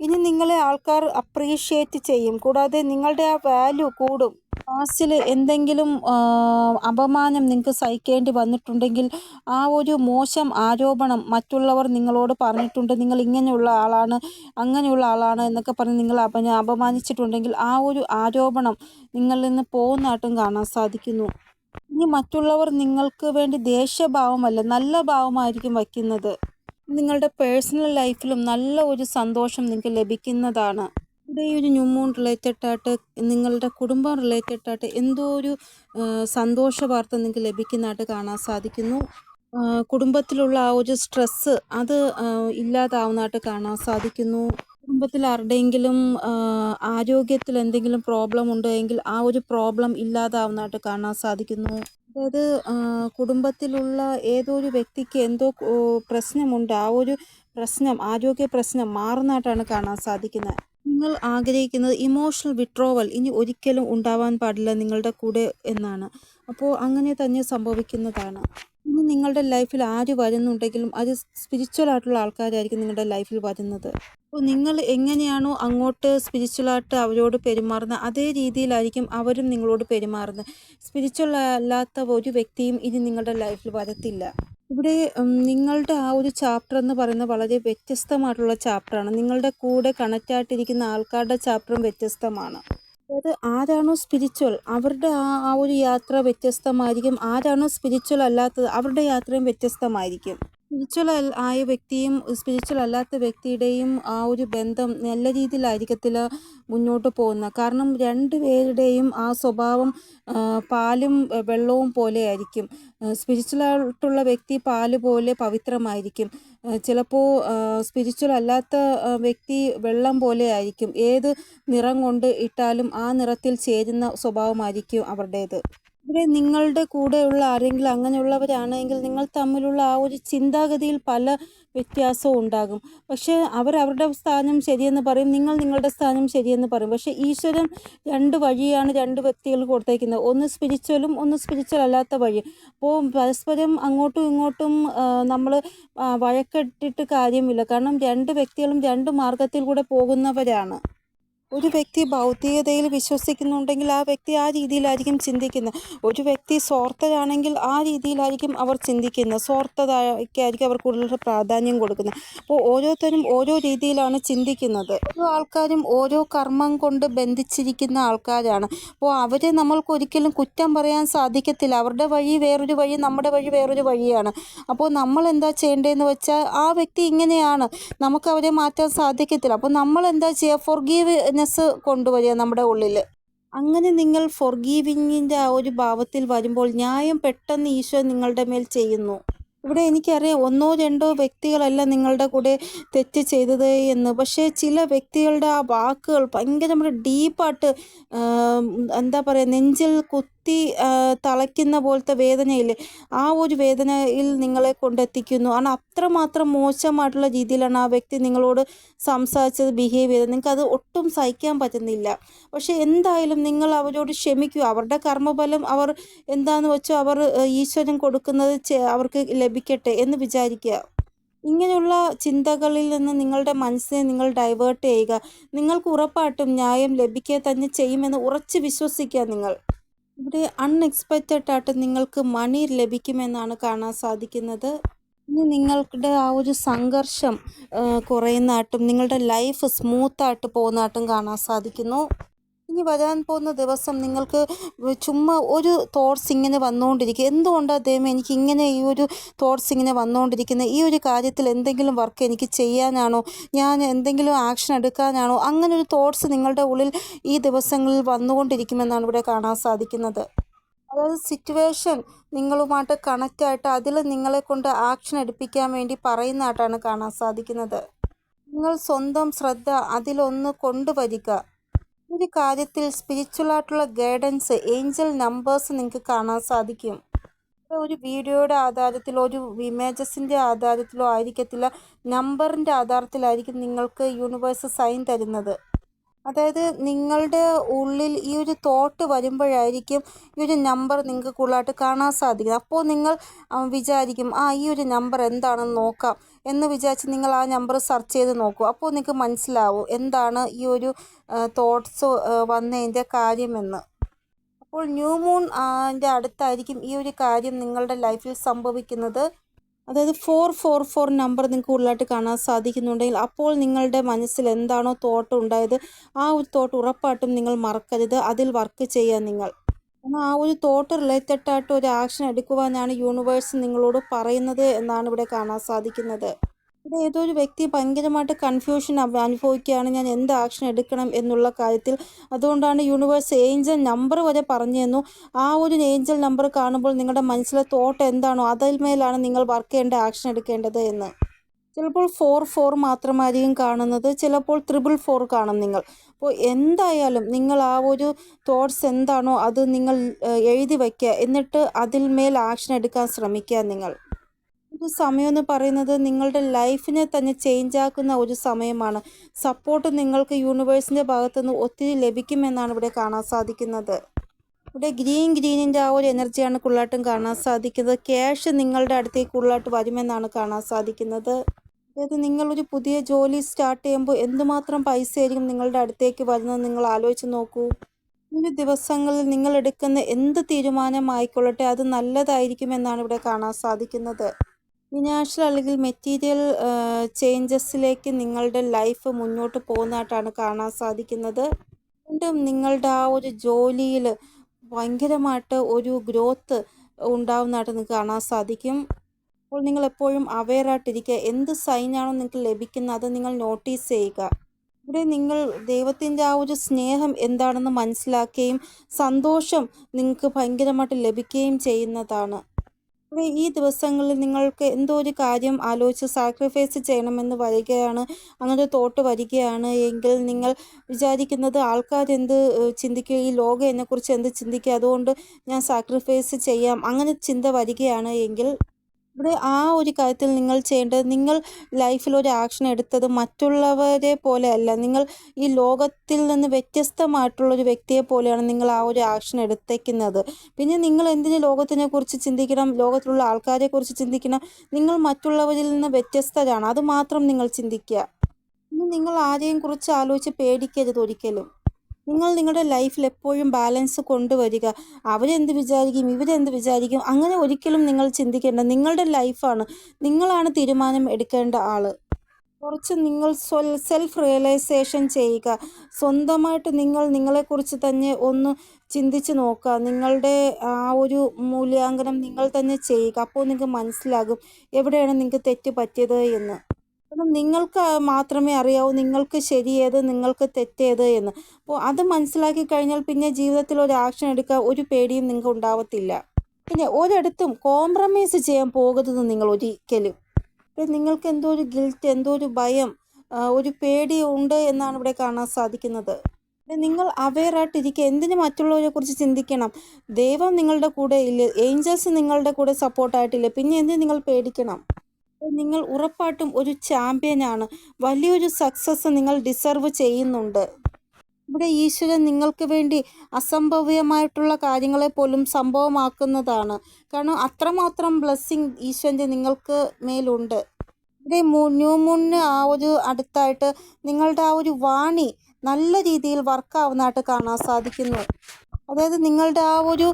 [SPEAKER 1] ഇനി നിങ്ങളെ ആൾക്കാർ അപ്രീഷിയേറ്റ് ചെയ്യും. കൂടാതെ നിങ്ങളുടെ ആ വാല്യൂ കൂടും. പാസ്റ്റിൽ എന്തെങ്കിലും അപമാനം നിങ്ങൾക്ക് സഹിക്കേണ്ടി വന്നിട്ടുണ്ടെങ്കിൽ ആ ഒരു മോശം ആരോപണം മറ്റുള്ളവർ നിങ്ങളോട് പറഞ്ഞിട്ടുണ്ട്. നിങ്ങൾ ഇങ്ങനെയുള്ള ആളാണ് അങ്ങനെയുള്ള ആളാണ് എന്നൊക്കെ പറഞ്ഞ് നിങ്ങൾ അപ അപമാനിച്ചിട്ടുണ്ടെങ്കിൽ ആ ഒരു ആരോപണം നിങ്ങളിൽ നിന്ന് പോകുന്നതായിട്ടും കാണാൻ സാധിക്കുന്നു. ഇനി മറ്റുള്ളവർ നിങ്ങൾക്ക് വേണ്ടി ദേഷ്യഭാവമല്ല നല്ല ഭാവമായിരിക്കും വയ്ക്കുന്നത്. നിങ്ങളുടെ പേഴ്സണൽ ലൈഫിലും നല്ല ഒരു സന്തോഷം നിങ്ങൾക്ക് ലഭിക്കുന്നതാണ്. ഇവിടെ ഈ ഒരു ന്യൂമൂൺ റിലേറ്റഡ് ആയിട്ട് നിങ്ങളുടെ കുടുംബം റിലേറ്റഡ് ആയിട്ട് എന്തോ ഒരു സന്തോഷ വാർത്ത നിങ്ങൾക്ക് ലഭിക്കുന്നതായിട്ട് കാണാൻ സാധിക്കുന്നു. കുടുംബത്തിലുള്ള ആ ഒരു സ്ട്രെസ്സ് അത് ഇല്ലാതാവുന്നതായിട്ട് കാണാൻ സാധിക്കുന്നു. കുടുംബത്തിൽ ആരുടെയെങ്കിലും ആരോഗ്യത്തിൽ എന്തെങ്കിലും പ്രോബ്ലം ഉണ്ട്? എങ്കിൽ ആ ഒരു പ്രോബ്ലം ഇല്ലാതാവുന്നതായിട്ട് കാണാൻ സാധിക്കുന്നു. അതായത് കുടുംബത്തിലുള്ള ഏതോ ഒരു വ്യക്തിക്ക് എന്തോ പ്രശ്നമുണ്ട്. ആ ഒരു പ്രശ്നം ആരോഗ്യ പ്രശ്നം മാറുന്നതായിട്ടാണ് കാണാൻ സാധിക്കുന്നത്. നിങ്ങൾ ആഗ്രഹിക്കുന്നത് ഇമോഷണൽ വിഡ്രോവൽ ഇനി ഒരിക്കലും ഉണ്ടാവാൻ പാടില്ല നിങ്ങളുടെ കൂടെ എന്നാണ്. അപ്പോൾ അങ്ങനെ തന്നെ സംഭവിക്കുന്നതാണ്. ഇനി നിങ്ങളുടെ ലൈഫിൽ ആര് വരുന്നുണ്ടെങ്കിലും അത് സ്പിരിച്വൽ ആയിട്ടുള്ള ആൾക്കാരായിരിക്കും നിങ്ങളുടെ ലൈഫിൽ വരുന്നത്. അപ്പോൾ നിങ്ങൾ എങ്ങനെയാണോ അങ്ങോട്ട് സ്പിരിച്വലായിട്ട് അവരോട് പെരുമാറുന്നത് അതേ രീതിയിലായിരിക്കും അവരും നിങ്ങളോട് പെരുമാറുന്നത്. സ്പിരിച്വൽ അല്ലാത്ത ഒരു വ്യക്തിയും ഇനി നിങ്ങളുടെ ലൈഫിൽ വരത്തില്ല. ഇവിടെ നിങ്ങളുടെ ആ ഒരു ചാപ്റ്റർ എന്ന് പറയുന്നത് വളരെ വ്യത്യസ്തമായിട്ടുള്ള ചാപ്റ്ററാണ് നിങ്ങളുടെ കൂടെ കണക്റ്റായിട്ടിരിക്കുന്ന ആൾക്കാരുടെ ചാപ്റ്ററും വ്യത്യസ്തമാണ്. അതായത് ആരാണോ സ്പിരിച്വൽ അവരുടെ ആ ആ ഒരു യാത്ര വ്യത്യസ്തമായിരിക്കും. ആരാണോ സ്പിരിച്വൽ അല്ലാത്തത് അവരുടെ യാത്രയും വ്യത്യസ്തമായിരിക്കും. സ്പിരിച്വൽ ആയ വ്യക്തിയും സ്പിരിച്വൽ അല്ലാത്ത വ്യക്തിയുടെയും ആ ഒരു ബന്ധം നല്ല രീതിയിലായിരിക്കത്തില്ല മുന്നോട്ട് പോകുന്നത് കാരണം രണ്ട് പേരുടെയും ആ സ്വഭാവം പാലും വെള്ളവും പോലെ ആയിരിക്കും. സ്പിരിച്വൽ ആയിട്ടുള്ള വ്യക്തി പാൽ പോലെ പവിത്രമായിരിക്കും. ചിലപ്പോൾ സ്പിരിച്വൽ അല്ലാത്ത വ്യക്തി വെള്ളം പോലെ ആയിരിക്കും. ഏത് നിറം കൊണ്ട് ഇട്ടാലും ആ നിറത്തിൽ ചേരുന്ന സ്വഭാവമായിരിക്കും അവരുടേത്. ഇവിടെ നിങ്ങളുടെ കൂടെയുള്ള ആരെങ്കിലും അങ്ങനെയുള്ളവരാണെങ്കിൽ നിങ്ങൾ തമ്മിലുള്ള ആ ഒരു ചിന്താഗതിയിൽ പല വ്യത്യാസവും ഉണ്ടാകും. പക്ഷേ അവർ അവരുടെ സ്ഥാനം ശരിയെന്ന് പറയും നിങ്ങൾ നിങ്ങളുടെ സ്ഥാനം ശരിയെന്ന് പറയും. പക്ഷേ ഈശ്വരൻ രണ്ട് വഴിയാണ് രണ്ട് വ്യക്തികൾ കൊടുത്തേക്കുന്നത്. ഒന്ന് സ്പിരിച്വലും ഒന്ന് സ്പിരിച്വൽ അല്ലാത്ത വഴി. അപ്പോൾ പരസ്പരം അങ്ങോട്ടും ഇങ്ങോട്ടും നമ്മൾ വഴക്കെട്ടിട്ട് കാര്യമില്ല. കാരണം രണ്ട് വ്യക്തികളും രണ്ട് മാർഗത്തിൽ കൂടെ പോകുന്നവരാണ്. ഒരു വ്യക്തി ഭൗതികതയിൽ വിശ്വസിക്കുന്നുണ്ടെങ്കിൽ ആ വ്യക്തി ആ രീതിയിലായിരിക്കും ചിന്തിക്കുന്നത്. ഒരു വ്യക്തി സ്വാർത്ഥരാണെങ്കിൽ ആ രീതിയിലായിരിക്കും അവർ ചിന്തിക്കുന്നത്. സ്വാർത്ഥതയ്ക്കായിരിക്കും അവർ കൂടുതൽ പ്രാധാന്യം കൊടുക്കുന്നത്. അപ്പോൾ ഓരോരുത്തരും ഓരോ രീതിയിലാണ് ചിന്തിക്കുന്നത്. ഓരോ ആൾക്കാരും ഓരോ കർമ്മം കൊണ്ട് ബന്ധിച്ചിരിക്കുന്ന ആൾക്കാരാണ്. അപ്പോൾ അവരെ നമ്മൾക്ക് ഒരിക്കലും കുറ്റം പറയാൻ സാധിക്കത്തില്ല. അവരുടെ വഴി വേറൊരു വഴി നമ്മുടെ വഴി വേറൊരു വഴിയാണ്. അപ്പോൾ നമ്മൾ എന്താ ചെയ്യേണ്ടതെന്ന് വെച്ചാൽ ആ വ്യക്തി ഇങ്ങനെയാണ്. നമുക്ക് അവരെ മാറ്റാൻ സാധിക്കത്തില്ല. അപ്പോൾ നമ്മൾ എന്താ ചെയ്യുക? ഫോർഗീവ് ഫോർഗീവ്നെസ് കൊണ്ടുവരിക നമ്മുടെ ഉള്ളിൽ അങ്ങനെ നിങ്ങൾ ഫോർഗീവിങ്ങിന്റെ ആ ഒരു ഭാവത്തിൽ വരുമ്പോൾ ന്യായം പെട്ടെന്ന് ഈശോ നിങ്ങളുടെ മേൽ ചെയ്യുന്നു. ഇവിടെ എനിക്കറിയാം ഒന്നോ രണ്ടോ വ്യക്തികളല്ല നിങ്ങളുടെ കൂടെ തെറ്റ് ചെയ്തത് എന്ന്. പക്ഷേ ചില വ്യക്തികളുടെ ആ വാക്കുകൾ ഭയങ്കര നമ്മുടെ ഡീപ്പായിട്ട് എന്താ പറയുക നെഞ്ചിൽ കുത്തി കുത്തി തളയ്ക്കുന്ന പോലത്തെ വേദനയില്ലേ? ആ ഒരു വേദനയിൽ നിങ്ങളെ കൊണ്ടെത്തിക്കുന്നു. കാരണം അത്രമാത്രം മോശമായിട്ടുള്ള രീതിയിലാണ് ആ വ്യക്തി നിങ്ങളോട് സംസാരിച്ചത് ബിഹേവ് ചെയ്തത്. നിങ്ങൾക്ക് അത് ഒട്ടും സഹിക്കാൻ പറ്റുന്നില്ല. പക്ഷെ എന്തായാലും നിങ്ങൾ അവരോട് ക്ഷമിക്കുക അവരുടെ കർമ്മഫലം അവർ എന്താണെന്ന് വെച്ചോ അവർ ഈശ്വരൻ കൊടുക്കുന്നത് അവർക്ക് ലഭിക്കട്ടെ എന്ന് വിചാരിക്കുക. ഇങ്ങനെയുള്ള ചിന്തകളിൽ നിന്ന് നിങ്ങളുടെ മനസ്സിനെ നിങ്ങൾ ഡൈവേർട്ട് ചെയ്യുക. നിങ്ങൾക്ക് ഉറപ്പായിട്ടും ന്യായം ലഭിക്കുക തന്നെ ചെയ്യുമെന്ന് ഉറച്ച് വിശ്വസിക്കുക നിങ്ങൾ. ഇവിടെ അൺഎക്സ്പെക്റ്റഡ് ആയിട്ട് നിങ്ങൾക്ക് മണി ലഭിക്കുമെന്നാണ് കാണാൻ സാധിക്കുന്നത്. ഇനി നിങ്ങളുടെ ആ ഒരു സംഘർഷം കുറയുന്നതായിട്ടും നിങ്ങളുടെ ലൈഫ് സ്മൂത്തായിട്ട് പോകുന്നതായിട്ടും കാണാൻ സാധിക്കുന്നു. ഇനി വരാൻ പോകുന്ന ദിവസം നിങ്ങൾക്ക് ചുമ്മാ ഒരു തോട്ട്സ് ഇങ്ങനെ വന്നുകൊണ്ടിരിക്കുക എന്തുകൊണ്ടാണ് ദൈവം എനിക്ക് ഇങ്ങനെ ഈ ഒരു തോട്ട്സ് ഇങ്ങനെ വന്നുകൊണ്ടിരിക്കുന്നത്? ഈ ഒരു കാര്യത്തിൽ എന്തെങ്കിലും വർക്ക് എനിക്ക് ചെയ്യാനാണോ? ഞാൻ എന്തെങ്കിലും ആക്ഷൻ എടുക്കാനാണോ? അങ്ങനെ ഒരു തോട്ട്സ് നിങ്ങളുടെ ഉള്ളിൽ ഈ ദിവസങ്ങളിൽ വന്നുകൊണ്ടിരിക്കുമെന്നാണ് ഇവിടെ കാണാൻ സാധിക്കുന്നത്. അതായത് സിറ്റുവേഷൻ നിങ്ങളുമായിട്ട് കണക്റ്റ് ആയിട്ട് അതിൽ നിങ്ങളെ കൊണ്ട് ആക്ഷൻ എടുപ്പിക്കാൻ വേണ്ടി പറയുന്നതായിട്ടാണ് കാണാൻ സാധിക്കുന്നത്. നിങ്ങൾ സ്വന്തം ശ്രദ്ധ അതിലൊന്ന് കൊണ്ടുവരിക. ഒരു കാര്യത്തിൽ സ്പിരിച്വൽ ആയിട്ടുള്ള ഗൈഡൻസ് ഏഞ്ചൽ നമ്പേഴ്സ് നിങ്ങൾക്ക് കാണാൻ സാധിക്കും. ഒരു വീഡിയോയുടെ ആധാരത്തിലോ ഒരു ഇമേജസിന്റെ ആധാരത്തിലോ ആയിരിക്കത്തില്ല നമ്പറിന്റെ ആധാരത്തിലായിരിക്കും നിങ്ങൾക്ക് യൂണിവേഴ്സ് സൈൻ തരുന്നത്. അതായത് നിങ്ങളുടെ ഉള്ളിൽ ഈ ഒരു തോട്ട് വരുമ്പോഴായിരിക്കും ഈ ഒരു നമ്പർ നിങ്ങൾക്ക് കൂടുതലായിട്ട് കാണാൻ സാധിക്കുന്നത്. അപ്പോൾ നിങ്ങൾ വിചാരിക്കും ആ ഈ ഒരു നമ്പർ എന്താണെന്ന് നോക്കാം എന്ന് വിചാരിച്ച് നിങ്ങൾ ആ നമ്പർ സെർച്ച് ചെയ്ത് നോക്കും. അപ്പോൾ നിങ്ങൾക്ക് മനസ്സിലാവും എന്താണ് ഈ ഒരു തോട്ട്സ് വന്നതിന്റെ കാര്യമെന്ന്. അപ്പോൾ ന്യൂ മൂൺ ന്റെ അടുത്തായിരിക്കും ഈ ഒരു കാര്യം നിങ്ങളുടെ ലൈഫിൽ സംഭവിക്കുന്നത്. അതായത് ഫോർ ഫോർ ഫോർ നമ്പർ നിങ്ങൾക്ക് കൂടുതലായിട്ട് കാണാൻ സാധിക്കുന്നുണ്ടെങ്കിൽ അപ്പോൾ നിങ്ങളുടെ മനസ്സിൽ എന്താണോ തോട്ട് ഉണ്ടായത് ആ ഒരു തോട്ട് ഉറപ്പായിട്ടും നിങ്ങൾ മറക്കരുത്. അതിൽ വർക്ക് ചെയ്യുക നിങ്ങൾ. എന്നാൽ ആ ഒരു തോട്ട് റിലേറ്റഡ് ആയിട്ട് ഒരു ആക്ഷൻ എടുക്കുവാനാണ് യൂണിവേഴ്സ് നിങ്ങളോട് പറയുന്നത് എന്നാണ് ഇവിടെ കാണാൻ സാധിക്കുന്നത്. ഇവിടെ ഏതോ ഒരു വ്യക്തി ഭയങ്കരമായിട്ട് കൺഫ്യൂഷൻ അനുഭവിക്കുകയാണ്. ഞാൻ എന്ത് ആക്ഷൻ എടുക്കണം എന്നുള്ള കാര്യത്തിൽ. അതുകൊണ്ടാണ് യൂണിവേഴ്സ് ഏഞ്ചൽ നമ്പർ വരെ പറഞ്ഞു തന്നു ആ ഒരു ഏഞ്ചൽ നമ്പർ കാണുമ്പോൾ നിങ്ങളുടെ മനസ്സിലെ തോട്ട് എന്താണോ അതിന്മേലാണ് നിങ്ങൾ വർക്ക് ചെയ്യേണ്ട ആക്ഷൻ എടുക്കേണ്ടത് എന്ന്. ചിലപ്പോൾ ഫോർ ഫോർ മാത്രമായിരിക്കും കാണുന്നത്. ചിലപ്പോൾ ത്രിബിൾ ഫോർ കാണും നിങ്ങൾ. അപ്പോൾ എന്തായാലും നിങ്ങൾ ആ ഒരു തോട്ട്സ് എന്താണോ അത് നിങ്ങൾ എഴുതി വയ്ക്കുക എന്നിട്ട് അതിൽ മേൽ ആക്ഷൻ എടുക്കാൻ ശ്രമിക്കുക നിങ്ങൾ. ഒരു സമയം എന്ന് പറയുന്നത് നിങ്ങളുടെ ലൈഫിനെ തന്നെ ചേഞ്ച് ആക്കുന്ന ഒരു സമയമാണ്. സപ്പോർട്ട് നിങ്ങൾക്ക് യൂണിവേഴ്സിന്റെ ഭാഗത്തുനിന്ന് ഒത്തിരി ലഭിക്കുമെന്നാണ് ഇവിടെ കാണാൻ സാധിക്കുന്നത്. ഇവിടെ ഗ്രീൻ ഗ്രീനിന്റെ ആ ഒരു എനർജിയാണ് കൂടുതലായിട്ടും കാണാൻ സാധിക്കുന്നത്. ക്യാഷ് നിങ്ങളുടെ അടുത്തേക്ക് കൂടുതലായിട്ട് വരുമെന്നാണ് കാണാൻ സാധിക്കുന്നത്. അതായത് നിങ്ങളൊരു പുതിയ ജോലി സ്റ്റാർട്ട് ചെയ്യുമ്പോൾ എന്തുമാത്രം പൈസ ആയിരിക്കും നിങ്ങളുടെ അടുത്തേക്ക് വരുന്നത് നിങ്ങൾ ആലോചിച്ച് നോക്കൂ. ഈ ദിവസങ്ങളിൽ നിങ്ങൾ എടുക്കുന്ന എന്ത് തീരുമാനമായിക്കൊള്ളട്ടെ അത് നല്ലതായിരിക്കുമെന്നാണ് ഇവിടെ കാണാൻ സാധിക്കുന്നത്. ഫിനാൻഷ്യൽ അല്ലെങ്കിൽ മെറ്റീരിയൽ ചേഞ്ചസിലേക്ക് നിങ്ങളുടെ ലൈഫ് മുന്നോട്ട് പോകുന്നതായിട്ടാണ് കാണാൻ സാധിക്കുന്നത്. വീണ്ടും നിങ്ങളുടെ ആ ഒരു ജോലിയിൽ ഭയങ്കരമായിട്ട് ഒരു ഗ്രോത്ത് ഉണ്ടാവുന്നതായിട്ട് നിങ്ങൾക്ക് കാണാൻ സാധിക്കും. അപ്പോൾ നിങ്ങൾ എപ്പോഴും അവെയർ ആയിട്ടിരിക്കുക. എന്ത് സൈനാണോ നിങ്ങൾക്ക് ലഭിക്കുന്നത് അത് നിങ്ങൾ നോട്ടീസ് ചെയ്യുക. ഇവിടെ നിങ്ങൾ ദൈവത്തിന്റെ ആ ഒരു സ്നേഹം എന്താണെന്ന് മനസ്സിലാക്കുകയും സന്തോഷം നിങ്ങൾക്ക് ഭയങ്കരമായിട്ട് ലഭിക്കുകയും ചെയ്യുന്നതാണ്. ഈ ദിവസങ്ങളിൽ നിങ്ങൾക്ക് എന്തോ ഒരു കാര്യം ആലോചിച്ച് സാക്രിഫൈസ് ചെയ്യണമെന്ന് വരികയാണ് അങ്ങനെ തോട്ട് വരികയാണ് എങ്കിൽ നിങ്ങൾ വിചാരിക്കുന്നത് ആൾക്കാരെന്ത് ചിന്തിക്കുക ഈ ലോകം എന്നെക്കുറിച്ച് എന്ത് ചിന്തിക്കുക അതുകൊണ്ട് ഞാൻ സാക്രിഫൈസ് ചെയ്യാം അങ്ങനെ ചിന്ത വരികയാണ് എങ്കിൽ ഇവിടെ ആ ഒരു കാര്യത്തിൽ നിങ്ങൾ ചെയ്യേണ്ടത് നിങ്ങൾ ലൈഫിൽ ഒരു ആക്ഷൻ എടുത്തത് മറ്റുള്ളവരെ പോലെ അല്ല. നിങ്ങൾ ഈ ലോകത്തിൽ നിന്ന് വ്യത്യസ്തമായിട്ടുള്ള ഒരു വ്യക്തിയെ പോലെയാണ് നിങ്ങൾ ആ ഒരു ആക്ഷൻ എടുത്തേക്കുന്നത്. പിന്നെ നിങ്ങൾ എന്തിന് ലോകത്തിനെ കുറിച്ച് ചിന്തിക്കണം? ലോകത്തിലുള്ള ആൾക്കാരെ കുറിച്ച് ചിന്തിക്കണം? നിങ്ങൾ മറ്റുള്ളവരിൽ നിന്ന് വ്യത്യസ്തരാണ്. അത് മാത്രം നിങ്ങൾ ചിന്തിക്കുക. നിങ്ങൾ ആരെയും കുറിച്ച് ആലോചിച്ച് പേടിക്കരുത് ഒരിക്കലും. നിങ്ങൾ നിങ്ങളുടെ ലൈഫിൽ എപ്പോഴും ബാലൻസ് കൊണ്ടുവരിക. അവരെന്ത് വിചാരിക്കും? ഇവരെന്ത് വിചാരിക്കും? അങ്ങനെ ഒരിക്കലും നിങ്ങൾ ചിന്തിക്കേണ്ട. നിങ്ങളുടെ ലൈഫാണ് നിങ്ങളാണ് തീരുമാനം എടുക്കേണ്ട ആൾ കുറച്ച് നിങ്ങൾ സെൽഫ് റിയലൈസേഷൻ ചെയ്യുക. സ്വന്തമായിട്ട് നിങ്ങൾ നിങ്ങളെക്കുറിച്ച് തന്നെ ഒന്ന് ചിന്തിച്ച് നോക്കുക. നിങ്ങളുടെ ആ ഒരു മൂല്യാങ്കനം നിങ്ങൾ തന്നെ ചെയ്യുക. അപ്പോൾ നിങ്ങൾക്ക് മനസ്സിലാകും എവിടെയാണ് നിങ്ങൾക്ക് തെറ്റ് പറ്റിയത് എന്ന്. കാരണം നിങ്ങൾക്ക് മാത്രമേ അറിയാവൂ നിങ്ങൾക്ക് ശരിയേത് നിങ്ങൾക്ക് തെറ്റേത് എന്ന്. അപ്പോൾ അത് മനസ്സിലാക്കി കഴിഞ്ഞാൽ പിന്നെ ജീവിതത്തിൽ ഒരു ആക്ഷൻ എടുക്കാൻ ഒരു പേടിയും നിങ്ങൾക്ക് ഉണ്ടാവത്തില്ല. പിന്നെ ഒരിടത്തും കോംപ്രമൈസ് ചെയ്യാൻ പോകരുത് നിങ്ങൾ ഒരിക്കലും. നിങ്ങൾക്ക് എന്തോ ഒരു ഗിൽറ്റ് എന്തോ ഒരു ഭയം ഒരു പേടി ഉണ്ട് എന്നാണ് ഇവിടെ കാണാൻ സാധിക്കുന്നത്. നിങ്ങൾ അവെയറായിട്ടിരിക്കുക എന്തിന് മറ്റുള്ളവരെ കുറിച്ച് ചിന്തിക്കണം? ദൈവം നിങ്ങളുടെ കൂടെ ഇല്ല ഏഞ്ചൽസ് നിങ്ങളുടെ കൂടെ സപ്പോർട്ടായിട്ടില്ല പിന്നെ എന്തിന് നിങ്ങൾ പേടിക്കണം? നിങ്ങൾ ഉറപ്പായിട്ടും ഒരു ചാമ്പ്യനാണ് വലിയൊരു സക്സസ് നിങ്ങൾ ഡിസർവ് ചെയ്യുന്നുണ്ട്. ഇവിടെ ഈശ്വരൻ നിങ്ങൾക്ക് വേണ്ടി അസംഭവ്യമായിട്ടുള്ള കാര്യങ്ങളെ പോലും സംഭവമാക്കുന്നതാണ്. കാരണം അത്രമാത്രം ബ്ലെസ്സിങ് ഈശ്വരന്റെ നിങ്ങൾക്ക് മേലുണ്ട്. ഇവിടെ ന്യൂ മൂണിന് ആ ഒരു അടുത്തായിട്ട് നിങ്ങളുടെ ആ ഒരു വാണി നല്ല രീതിയിൽ വർക്കാവുന്നതായിട്ട് കാണാൻ സാധിക്കുന്നു. അതായത് നിങ്ങളുടെ ആ ഒരു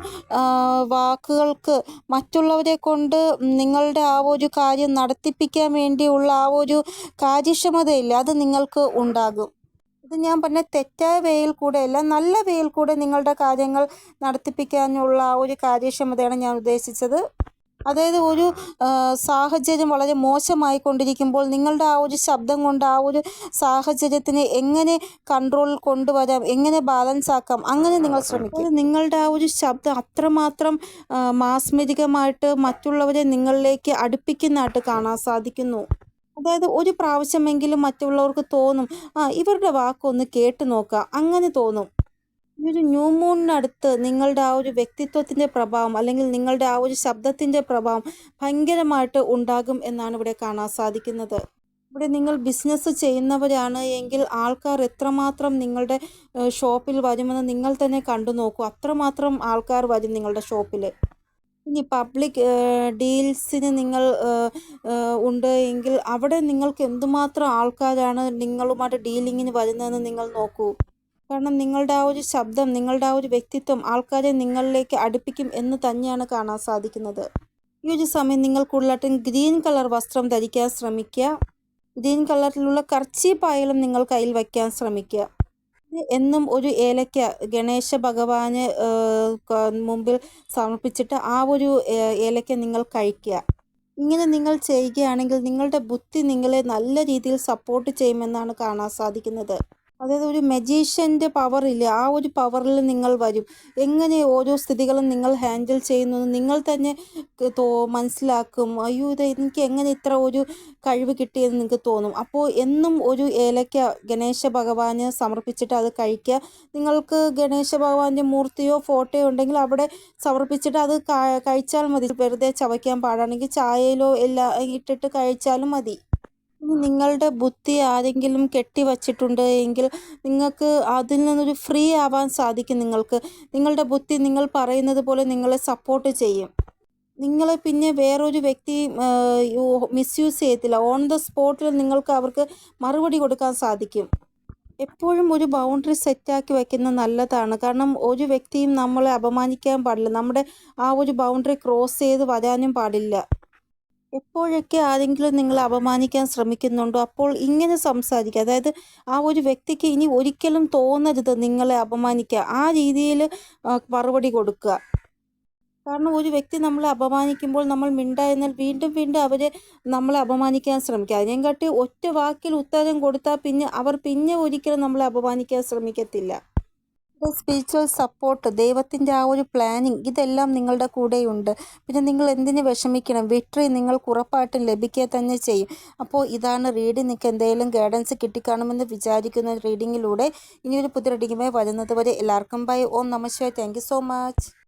[SPEAKER 1] വാക്കുകൾക്ക് മറ്റുള്ളവരെ കൊണ്ട് നിങ്ങളുടെ ആ ഒരു കാര്യം നടത്തിപ്പിക്കാൻ വേണ്ടിയുള്ള ആ ഒരു കാര്യക്ഷമതയില്ല. അത് നിങ്ങൾക്ക് ഉണ്ടാകും. ഇത് ഞാൻ പറഞ്ഞ തെറ്റായ വേയിൽ കൂടെ അല്ല നല്ല വേയിൽ കൂടെ നിങ്ങളുടെ കാര്യങ്ങൾ നടത്തിപ്പിക്കാനുള്ള ആ ഒരു കാര്യക്ഷമതയാണ് ഞാൻ ഉദ്ദേശിച്ചത്. അതായത് ഒരു സാഹചര്യം വളരെ മോശമായിക്കൊണ്ടിരിക്കുമ്പോൾ നിങ്ങളുടെ ആ ഒരു ശബ്ദം കൊണ്ട് ആ ഒരു സാഹചര്യത്തിനെ എങ്ങനെ കൺട്രോൾ കൊണ്ടുവരാം എങ്ങനെ ബാലൻസ് ആക്കാം അങ്ങനെ നിങ്ങൾ ശ്രമിക്കും നിങ്ങളുടെ ആ ഒരു ശബ്ദം അത്രമാത്രം മാസ്മരികമായിട്ട് മറ്റുള്ളവരെ നിങ്ങളിലേക്ക് അടുപ്പിക്കുന്നതായിട്ട് കാണാൻ സാധിക്കുന്നു. അതായത് ഒരു പ്രാവശ്യമെങ്കിലും മറ്റുള്ളവർക്ക് തോന്നും ആ ഇവരുടെ വാക്കൊന്ന് കേട്ട് നോക്കുക അങ്ങനെ തോന്നും. ഒരു ന്യൂ മൂണിനടുത്ത് നിങ്ങളുടെ ആ ഒരു വ്യക്തിത്വത്തിന്റെ പ്രഭാവം അല്ലെങ്കിൽ നിങ്ങളുടെ ആ ഒരു ശബ്ദത്തിന്റെ പ്രഭാവം ഭയങ്കരമായിട്ട് ഉണ്ടാകും എന്നാണ് ഇവിടെ കാണാൻ സാധിക്കുന്നത്. ഇവിടെ നിങ്ങൾ ബിസിനസ് ചെയ്യുന്നവരാണ് എങ്കിൽ ആൾക്കാർ എത്രമാത്രം നിങ്ങളുടെ ഷോപ്പിൽ വരുമെന്ന് നിങ്ങൾ തന്നെ കണ്ടു നോക്കൂ. അത്രമാത്രം ആൾക്കാർ വരും നിങ്ങളുടെ ഷോപ്പിൽ ഇനി പബ്ലിക് ഡീൽസിന് നിങ്ങൾ ഉണ്ട് എങ്കിൽ അവിടെ നിങ്ങൾക്ക് എന്തുമാത്രം ആൾക്കാരാണ് നിങ്ങളുമായിട്ട് ഡീലിങ്ങിന് വരുന്നതെന്ന് നിങ്ങൾ നോക്കൂ. കാരണം നിങ്ങളുടെ ആ ഒരു ശബ്ദം നിങ്ങളുടെ ആ ഒരു വ്യക്തിത്വം ആൾക്കാരെ നിങ്ങളിലേക്ക് അടുപ്പിക്കും എന്ന് തന്നെയാണ് കാണാൻ സാധിക്കുന്നത്. ഈ ഒരു സമയം നിങ്ങൾ കൂടുതലായിട്ടും ഗ്രീൻ കളർ വസ്ത്രം ധരിക്കാൻ ശ്രമിക്കുക. ഗ്രീൻ കളറിലുള്ള കർച്ചീപ്പായാലും നിങ്ങൾ കയ്യിൽ വയ്ക്കാൻ ശ്രമിക്കുക. എന്നും ഒരു ഏലക്ക ഗണേശ ഭഗവാന് മുമ്പിൽ സമർപ്പിച്ചിട്ട് ആ ഒരു ഏലയ്ക്ക നിങ്ങൾ കഴിക്കുക. ഇങ്ങനെ നിങ്ങൾ ചെയ്യുകയാണെങ്കിൽ നിങ്ങളുടെ ബുദ്ധി നിങ്ങളെ നല്ല രീതിയിൽ സപ്പോർട്ട് ചെയ്യുമെന്നാണ് കാണാൻ സാധിക്കുന്നത്. അതായത് ഒരു മജീഷ്യന്റെ പവറില്ലേ ആ ഒരു പവറിൽ നിങ്ങൾ വരും. എങ്ങനെ ഓരോ സ്ഥിതികളും നിങ്ങൾ ഹാൻഡിൽ ചെയ്യുന്നു നിങ്ങൾ തന്നെ തോ മനസ്സിലാക്കും. അയ്യോ ഇത് എനിക്ക് എങ്ങനെ ഇത്ര ഒരു കഴിവ് കിട്ടിയെന്ന് നിങ്ങൾക്ക് തോന്നും? അപ്പോൾ എന്നും ഒരു ഏലക്ക ഗണേശ ഭഗവാന് സമർപ്പിച്ചിട്ട് അത് കഴിക്കുക നിങ്ങൾക്ക് ഗണേശ ഭഗവാന്റെ മൂർത്തിയോ ഫോട്ടോയോ ഉണ്ടെങ്കിൽ അവിടെ സമർപ്പിച്ചിട്ട് അത് കഴിച്ചാൽ മതി. വെറുതെ ചവയ്ക്കാൻ പാടാണെങ്കിൽ ചായയിലോ എല്ലാം ഇട്ടിട്ട് കഴിച്ചാലും മതി. നിങ്ങളുടെ ബുദ്ധി ആരെങ്കിലും കെട്ടിവച്ചിട്ടുണ്ട് എങ്കിൽ നിങ്ങൾക്ക് അതിൽ നിന്നൊരു ഫ്രീ ആവാൻ സാധിക്കും നിങ്ങൾക്ക്. നിങ്ങളുടെ ബുദ്ധി നിങ്ങൾ പറയുന്നത് പോലെ നിങ്ങളെ സപ്പോർട്ട് ചെയ്യും. നിങ്ങളെ പിന്നെ വേറൊരു വ്യക്തി മിസ്യൂസ് ചെയ്യത്തില്ല. ഓൺ ദ സ്പോട്ടിൽ നിങ്ങൾക്ക് അവർക്ക് മറുപടി കൊടുക്കാൻ സാധിക്കും. എപ്പോഴും ഒരു ബൗണ്ടറി സെറ്റാക്കി വെക്കുന്നത് നല്ലതാണ്. കാരണം ഒരു വ്യക്തിയും നമ്മളെ അപമാനിക്കാൻ പാടില്ല. നമ്മുടെ ആ ഒരു ബൗണ്ടറി ക്രോസ് ചെയ്ത് വരാനും പാടില്ല. എപ്പോഴൊക്കെ ആരെങ്കിലും നിങ്ങളെ അപമാനിക്കാൻ ശ്രമിക്കുന്നുണ്ടോ അപ്പോൾ ഇങ്ങനെ സംസാരിക്കുക. അതായത് ആ ഒരു വ്യക്തിക്ക് ഇനി ഒരിക്കലും തോന്നരുത് നിങ്ങളെ അപമാനിക്കുക. ആ രീതിയിൽ മറുപടി കൊടുക്കുക. കാരണം ഒരു വ്യക്തി നമ്മളെ അപമാനിക്കുമ്പോൾ നമ്മൾ മിണ്ടായിരുന്നാൽ വീണ്ടും വീണ്ടും അവർ നമ്മളെ അപമാനിക്കാൻ ശ്രമിക്കുക അതിനെക്കാട്ടി ഒറ്റ വാക്കിൽ ഉത്തരം കൊടുത്താൽ പിന്നെ അവർ പിന്നെ ഒരിക്കലും നമ്മളെ അപമാനിക്കാൻ ശ്രമിക്കത്തില്ല. സ്പിരിച്വൽ സപ്പോർട്ട് ദൈവത്തിന്റെ ആ ഒരു പ്ലാനിങ് ഇതെല്ലാം നിങ്ങളുടെ കൂടെയുണ്ട്. പിന്നെ നിങ്ങൾ എന്തിന് വിഷമിക്കണം? വിക്ടറി നിങ്ങൾക്ക് ഉറപ്പായിട്ടും ലഭിക്കുക തന്നെ ചെയ്യും. അപ്പോൾ ഇതാണ് റീഡിങ് നിങ്ങൾക്ക് എന്തെങ്കിലും ഗൈഡൻസ് കിട്ടിക്കാണുമെന്ന് വിചാരിക്കുന്ന റീഡിങ്ങിലൂടെ ഇനിയൊരു പുതിയ റീഡിങ്ങുമായി വരുന്നത് വരെ എല്ലാവർക്കും ബൈ ഓം നമസ്കാരം താങ്ക് സോ മച്ച്